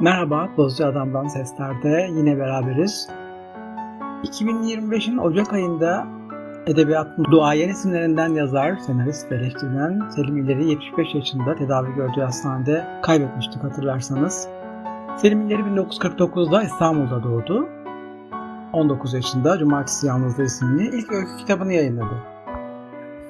Merhaba, Bozcu Adam'dan seslerde yine beraberiz. 2025'in Ocak ayında edebiyatın duayen isimlerinden yazar, senarist ve eleştirmen Selim İleri 75 yaşında tedavi gördüğü hastanede kaybetmiştik hatırlarsanız. Selim İleri 1949'da İstanbul'da doğdu. 19 yaşında Cumartesi Yalnızlığı isimli ilk öykü kitabını yayınladı.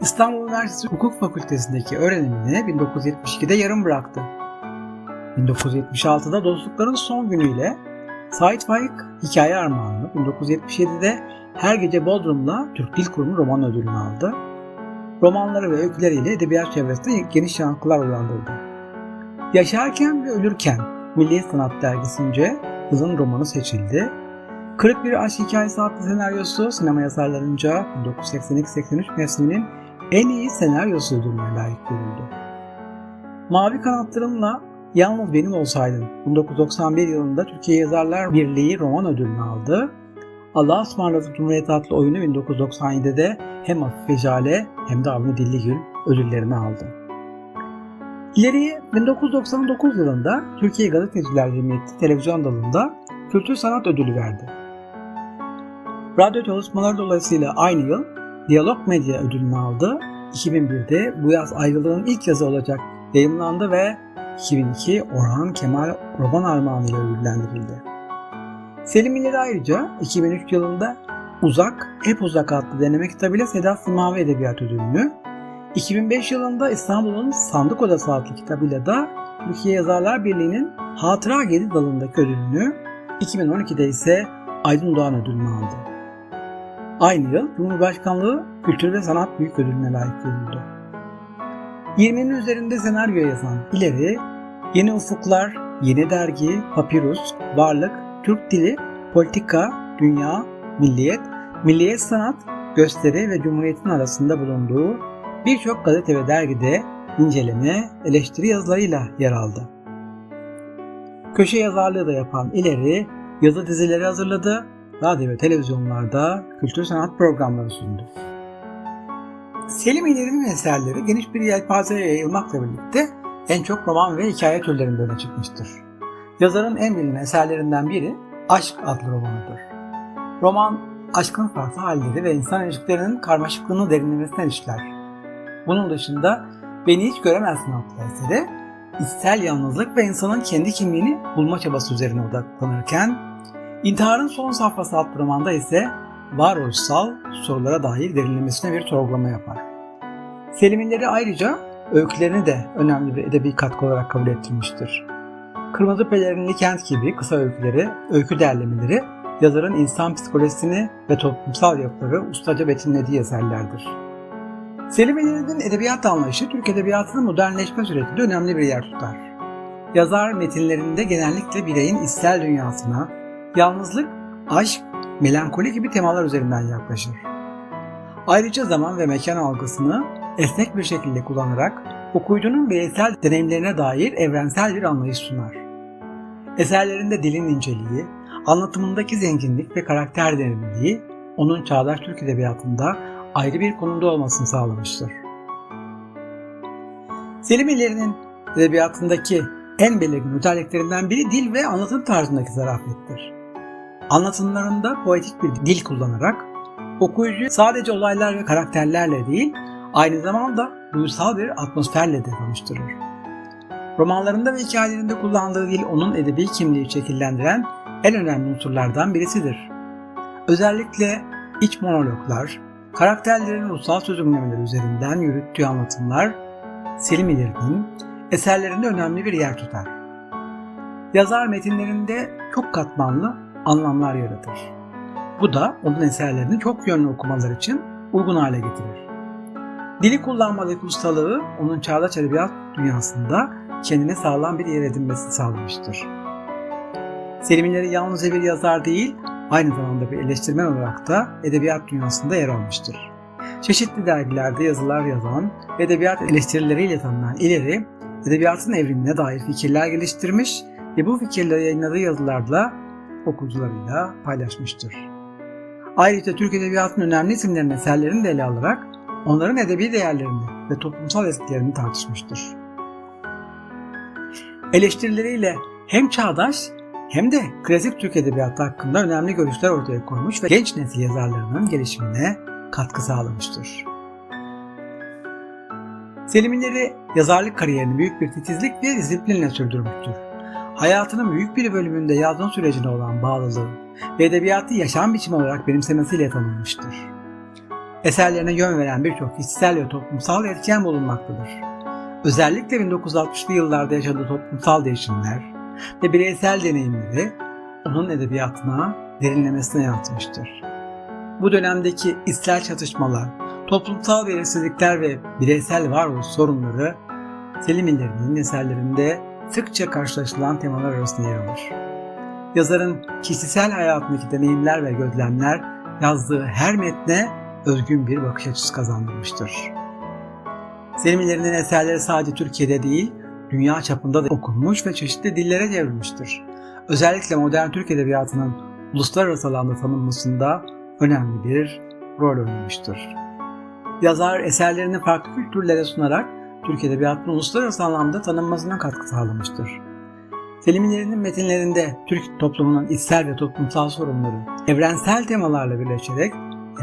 İstanbul Üniversitesi Hukuk Fakültesindeki öğrenimini 1972'de yarım bıraktı. 1976'da Dostlukların Son Günü'yle Sait Faik Hikaye Armağanı, 1977'de Her Gece Bodrum'la Türk Dil Kurumu roman ödülünü aldı. Romanları ve öyküleriyle edebiyat çevresinde geniş yankılar uyandırdı. Yaşarken ve Ölürken Milli Sanat Dergisi'nce yılın romanı seçildi. Kırık Bir Aşk Hikayesi adlı senaryosu sinema yazarlarınca 1982-83 mevsiminin en iyi senaryosu ödülüne layık görüldü. Mavi Kanatlarımla Yalnız Benim Olsaydın 1991 yılında Türkiye Yazarlar Birliği roman ödülünü aldı. Allah'a ısmarladık Cumhuriyet adlı oyunu 1997'de hem Afife Jale hem de Avni Dilligül ödüllerini aldı. İleriye 1999 yılında Türkiye Gazeteciler Cemiyeti televizyon dalında Kültür Sanat Ödülü verdi. Radyo çalışmaları dolayısıyla aynı yıl Diyalog Medya ödülünü aldı. 2001'de bu yaz ayrılığın ilk yazı olacak yayımlandı ve 2002 Orhan Kemal Roman Armağanı ile ödüllendirildi. Selim İleri ayrıca 2003 yılında Uzak, Hep Uzak adlı deneme kitabıyla Sedat Simavi Edebiyat Ödülünü, 2005 yılında İstanbul'un Sandık Odası adlı kitabıyla da Türkiye Yazarlar Birliği'nin Hatıra Gedi dalındaki ödülünü, 2012'de ise Aydın Doğan ödülünü aldı. Aynı yıl Cumhurbaşkanlığı Kültür ve Sanat Büyük Ödülüne layık görüldü. 20'nin üzerinde senaryo yazan İleri, Yeni Ufuklar, Yeni Dergi, Papirus, Varlık, Türk Dili, Politika, Dünya, Milliyet, Milliyet Sanat, Gösteri ve Cumhuriyet'in arasında bulunduğu birçok gazete ve dergide inceleme, eleştiri yazılarıyla yer aldı. Köşe yazarlığı da yapan İleri, yazı dizileri hazırladı, radyo ve televizyonlarda kültür sanat programları sundu. Selim İleri'nin eserleri geniş bir yelpazeye yayılmakla birlikte en çok roman ve hikaye türlerinde öne çıkmıştır. Yazarın en bilinen eserlerinden biri Aşk adlı romanıdır. Roman, aşkın farklı halleri ve insan ilişkilerinin karmaşıklığını derinlemesine işler. Bunun dışında Beni Hiç Göremezsin adlı eseri, içsel yalnızlık ve insanın kendi kimliğini bulma çabası üzerine odaklanırken, İntiharın Son Safhası adlı romanda ise varoluşsal sorulara dair derinlemesine bir sorgulama yapar. Selim'inleri ayrıca öykülerini de önemli bir edebi katkı olarak kabul ettirmiştir. Kırmızı Pelerinli Kent gibi kısa öyküleri, öykü derlemeleri yazarın insan psikolojisini ve toplumsal yapıları ustaca betimlediği eserlerdir. Selim İleri'nin edebiyat anlayışı Türk edebiyatının modernleşme sürecinde önemli bir yer tutar. Yazar metinlerinde genellikle bireyin içsel dünyasına, yalnızlık, aşk, melankoli gibi temalar üzerinden yaklaşır. Ayrıca zaman ve mekan algısını esnek bir şekilde kullanarak okuyucunun bireysel deneyimlerine dair evrensel bir anlayış sunar. Eserlerinde dilin inceliği, anlatımındaki zenginlik ve karakter derinliği onun çağdaş Türk edebiyatında ayrı bir konumda olmasını sağlamıştır. Selim İleri'nin edebiyatındaki en belirgin özelliklerinden biri dil ve anlatım tarzındaki zarafettir. Anlatımlarında poetik bir dil kullanarak okuyucuyu sadece olaylar ve karakterlerle değil, aynı zamanda duygusal bir atmosferle de tanıştırır. Romanlarında ve hikayelerinde kullandığı dil onun edebi kimliği şekillendiren en önemli unsurlardan birisidir. Özellikle iç monologlar, karakterlerin ruhsal çözümlemeleri üzerinden yürüttüğü anlatımlar Selim İleri'nin eserlerinde önemli bir yer tutar. Yazar metinlerinde çok katmanlı anlamlar yaratır. Bu da onun eserlerini çok yönlü okumalar için uygun hale getirir. Dili kullanmadaki ustalığı onun çağdaş edebiyat dünyasında kendine sağlam bir yer edinmesini sağlamıştır. Selim İleri yalnızca bir yazar değil, aynı zamanda bir eleştirmen olarak da edebiyat dünyasında yer almıştır. Çeşitli dergilerde yazılar yazan edebiyat eleştirileriyle tanınan İleri, edebiyatın evrimine dair fikirler geliştirmiş ve bu fikirleri yayınladığı yazılarla okuyucularıyla paylaşmıştır. Ayrıca Türk Edebiyatı'nın önemli isimlerinin eserlerini de ele alarak onların edebi değerlerini ve toplumsal etkilerini tartışmıştır. Eleştirileriyle hem çağdaş hem de klasik Türk Edebiyatı hakkında önemli görüşler ortaya koymuş ve genç nesil yazarlarının gelişimine katkı sağlamıştır. Seliminleri yazarlık kariyerini büyük bir titizlik ve disiplinle sürdürmüştür. Hayatının büyük bir bölümünde yazma sürecine olan bağlılığı ve edebiyatı yaşam biçimi olarak benimsemesiyle tanınmıştır. Eserlerine yön veren birçok kişisel ve toplumsal etken bulunmaktadır. Özellikle 1960'lı yıllarda yaşadığı toplumsal değişimler ve bireysel deneyimleri onun edebiyatına derinlemesine yansımıştır. Bu dönemdeki içsel çatışmalar, toplumsal belirsizlikler ve bireysel varoluş sorunları Selim İller'in eserlerinde sıkça karşılaşılan temalar arasında yer alır. Yazarın kişisel hayatındaki deneyimler ve gözlemler yazdığı her metne özgün bir bakış açısı kazandırmıştır. Selim İller'in eserleri sadece Türkiye'de değil, dünya çapında da okunmuş ve çeşitli dillere çevrilmiştir. Özellikle modern Türk Edebiyatı'nın uluslararası alanda tanınmasında önemli bir rol oynamıştır. Yazar eserlerini farklı kültürlere sunarak Türk Edebiyatı'nın uluslararası anlamda tanınmasına katkı sağlamıştır. Selimlerinin metinlerinde Türk toplumunun içsel ve toplumsal sorunları evrensel temalarla birleşerek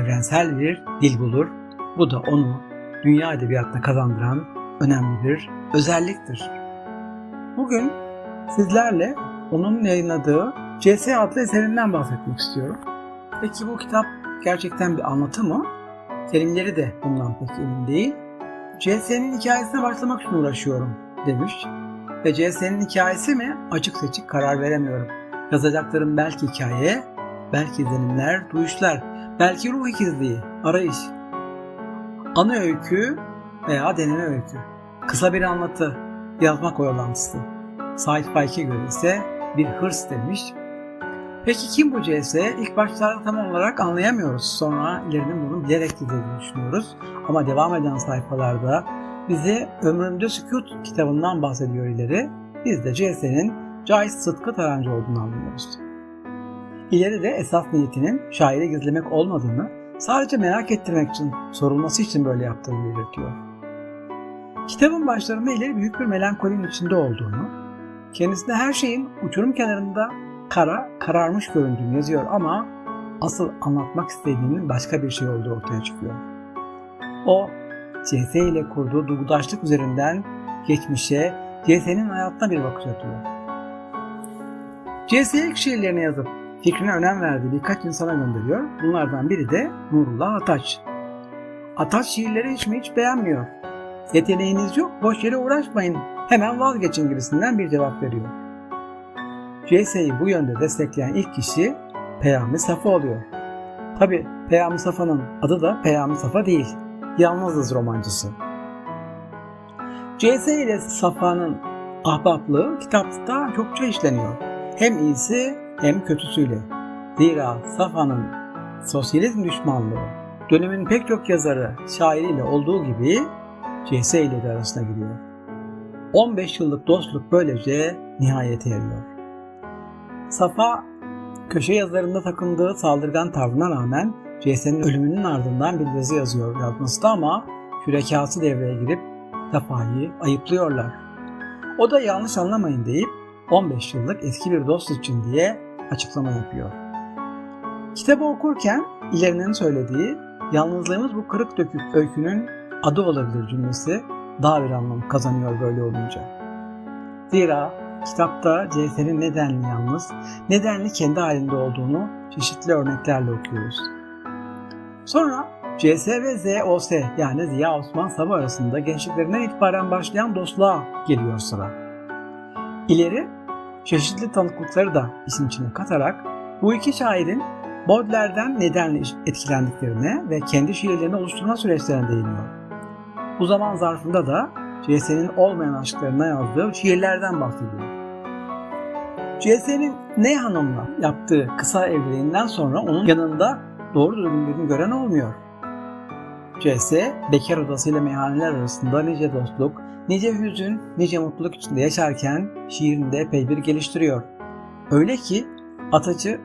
evrensel bir dil bulur. Bu da onu dünya edebiyatına kazandıran önemli bir özelliktir. Bugün sizlerle onun yayınladığı CS adlı eserinden bahsetmek istiyorum. Peki bu kitap gerçekten bir anlatı mı? Selimleri de bundan pek emin değil. CS'nin hikayesine başlamak için uğraşıyorum demiş. Ve CS'nin hikayesi mi? Açık seçik karar veremiyorum. Yazacaklarım belki hikaye, belki izlenimler, duyuşlar, belki ruh ikizliği, arayış. Anı öykü veya deneme öykü. Kısa bir anlatı, yazmak oyalantısı. Said Faik'e göre ise bir hırs demiş. Peki kim bu CS? İlk başlarda tam olarak anlayamıyoruz. Sonra ilerinin bunu bilerek gizlediğini düşünüyoruz. Ama devam eden sayfalarda bize Ömrümde Sükut kitabından bahsediyor ileri. Biz de CS'nin Cahit Sıtkı Tarancı olduğunu anlıyoruz. İleri de esas niyetinin şairi gizlemek olmadığını, sadece merak ettirmek için, sorulması için böyle yaptığını belirtiyor. Kitabın başlarında ileri büyük bir melankolinin içinde olduğunu, kendisine her şeyin uçurum kenarında kara, kararmış göründüğünü yazıyor ama asıl anlatmak istediğinin başka bir şey olduğu ortaya çıkıyor. O, CS ile kurduğu duygudaşlık üzerinden geçmişe, CS'nin hayatına bir bakış atıyor. CS'ye ilk şiirlerini yazıp fikrine önem verdiği birkaç insana gönderiyor. Bunlardan biri de Nurullah Ataç. Ataç şiirleri hiç mi hiç beğenmiyor. Yeteneğiniz yok, boş yere uğraşmayın, hemen vazgeçin gibisinden bir cevap veriyor. CS'yi bu yönde destekleyen ilk kişi Peyami Safa oluyor. Tabi Peyami Safa'nın adı da Peyami Safa değil, Yalnızız romancısı. CS ile Safa'nın ahbaplığı kitapta çokça işleniyor. Hem iyisi hem kötüsüyle. Zira Safa'nın sosyalizm düşmanlığı dönemin pek çok yazarı, şairiyle olduğu gibi CS ile de arasına giriyor. 15 yıllık dostluk böylece nihayete eriyor. Safa köşe yazılarında takındığı saldırgan tavrına rağmen CS'nin ölümünün ardından bir yazı yazıyor yazması da ama kürekası devreye girip Safa'yı ayıplıyorlar. O da yanlış anlamayın deyip 15 yıllık eski bir dost için diye açıklama yapıyor. Kitabı okurken ilerinin söylediği yalnızlığımız bu kırık dökük öykünün adı olabilir cümlesi daha bir anlam kazanıyor böyle olunca. Zira kitapta CS'nin nedenli yalnız, nedenli kendi halinde olduğunu çeşitli örneklerle okuyoruz. Sonra CS ve ZOS yani Ziya Osman Sabah arasında gençliklerinden itibaren başlayan dostluğa geliyor sıra. İleri çeşitli tanıklıkları da işin içine katarak bu iki şairin Baudelaire'den nedenle etkilendiklerine ve kendi şiirlerini oluşturma süreçlerine değiniyor. Bu zaman zarfında da CS'nin olmayan aşklarına yazdığı şiirlerden bahsediyor. CS'nin Ne Hanım'la yaptığı kısa evliliğinden sonra onun yanında doğru düzgün birini gören olmuyor. CS, bekar odasıyla meyhaneler arasında nice dostluk, nice hüzün, nice mutluluk içinde yaşarken şiirinde epey bir geliştiriyor. Öyle ki Ataç'ı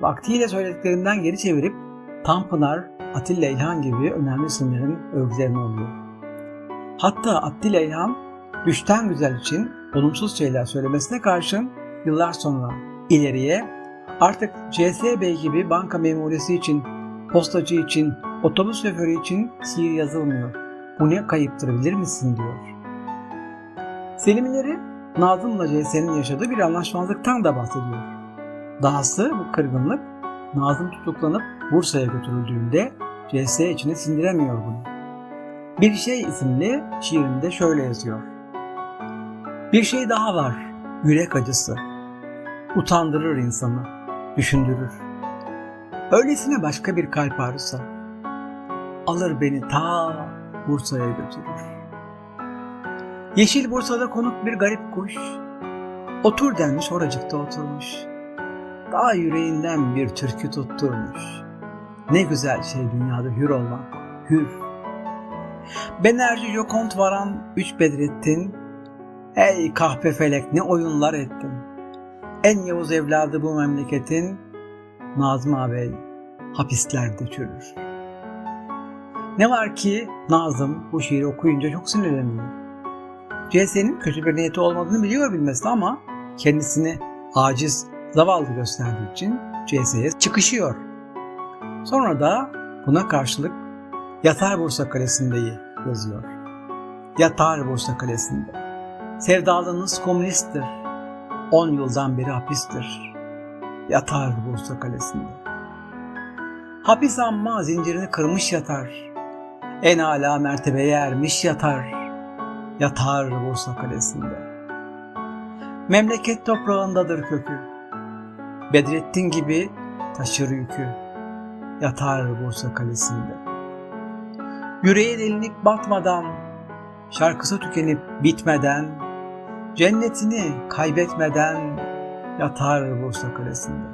vaktiyle söylediklerinden geri çevirip Tanpınar, Atilla İlhan gibi önemli isimlerin övgülerini oluyor. Hatta Atilla İlhan, düşten güzel için olumsuz şeyler söylemesine karşın yıllar sonra ileriye artık CSB gibi banka memurisi için, postacı için, otobüs şoförü için şiir yazılmıyor. Bu ne kayıptır bilir misin diyor. Selimleri Nazım'la CS'nin yaşadığı bir anlaşmazlıktan da bahsediyor. Dahası bu kırgınlık Nazım tutuklanıp Bursa'ya götürüldüğünde CS içine sindiremiyor bunu. Bir Şey isimli şiirinde şöyle yazıyor. Bir şey daha var, yürek acısı. Utandırır insanı, düşündürür. Öylesine başka bir kalp ağrısı. Alır beni ta Bursa'ya götürür. Yeşil Bursa'da konuk bir garip kuş. Otur denmiş oracıkta oturmuş. Daha yüreğinden bir türkü tutturmuş. Ne güzel şey dünyada hür olmak, hür. Benerci Jokont varan üç Bedrettin, Ey kahpe felek ne oyunlar ettin. En Yavuz evladı bu memleketin, Nazım ağabey hapislerde çürür. Ne var ki Nazım bu şiiri okuyunca çok sinirleniyor. CS'nin kötü bir niyeti olmadığını biliyor bilmesi ama kendisini aciz, zavallı gösterdiği için CS'ye çıkışıyor. Sonra da buna karşılık Yatar Bursa Kalesi'ndeyi yazıyor. Yatar Bursa Kalesi'nde. Sevdalınız komünisttir. 10 yıldan beri hapistir. Yatar Bursa Kalesi'nde. Hapis amma zincirini kırmış yatar. En âlâ mertebeye ermiş yatar. Yatar Bursa Kalesi'nde. Memleket toprağındadır kökü. Bedrettin gibi taşır yükü. Yatar Bursa Kalesi'nde. Yüreğe delinik batmadan, şarkısı tükenip bitmeden, cennetini kaybetmeden yatar Bursa Kalesi'nde.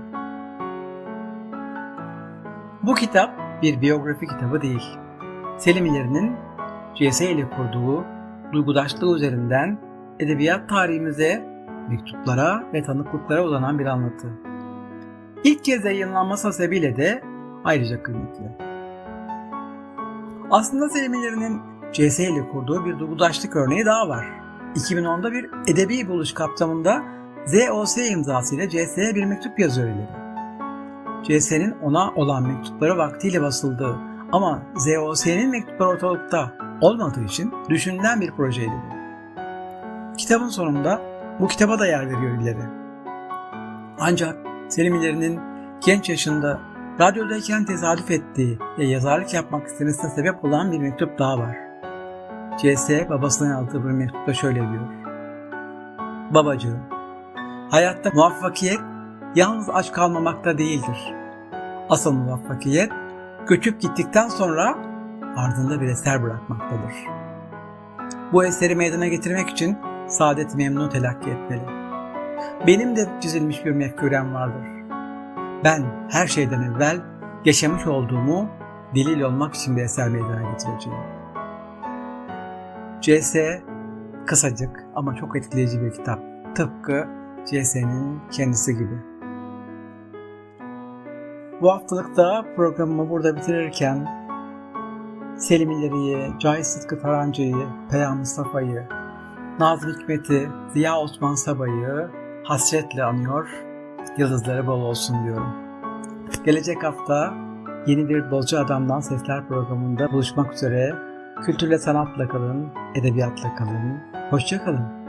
Bu kitap bir biyografi kitabı değil. Selim İleri'nin CS ile kurduğu duygudaşlığı üzerinden edebiyat tarihimize, mektuplara ve tanıklıklara uzanan bir anlatı. İlk kez yayınlanması sebebiyle de ayrıca kıymetli. Aslında Selim İleri'nin CS ile kurduğu bir duygudaşlık örneği daha var. 2010'da bir edebi buluş kapsamında ZOS imzasıyla CS'ye bir mektup yazıyor ileri. CS'nin ona olan mektupları vaktiyle basıldığı ama ZOS'nin mektupları ortalıkta olmadığı için düşünülen bir projeydi bu. Kitabın sonunda bu kitaba da yer veriyor ileri. Ancak Selim İleri'nin genç yaşında radyodayken tesadüf ettiği ve yazarlık yapmak istemesine sebep olan bir mektup daha var. CS babasına yazdığı bir mektupta şöyle diyor. Babacığım, hayatta muvaffakiyet yalnız aç kalmamakta değildir. Asıl muvaffakiyet göçüp gittikten sonra ardında bir eser bırakmaktadır. Bu eseri meydana getirmek için saadet memnun telakki etmeli. Benim de çizilmiş bir mefkurem vardır. Ben her şeyden evvel yaşamış olduğumu delil olmak için bir eser meydana getireceğim. CS kısacık ama çok etkileyici bir kitap. Tıpkı CS'nin kendisi gibi. Bu haftalıkta programımı burada bitirirken Selim İleri'yi, Cahit Sıtkı Tarancı'yı, Peyam Mustafa'yı, Nazım Hikmet'i, Ziya Osman Sabah'ı hasretle anıyor, yıldızları bol olsun diyorum. Gelecek hafta yeni bir Bolcu Adam'dan Sesler programında buluşmak üzere. Kültürle sanatla kalın, edebiyatla kalın. Hoşça kalın.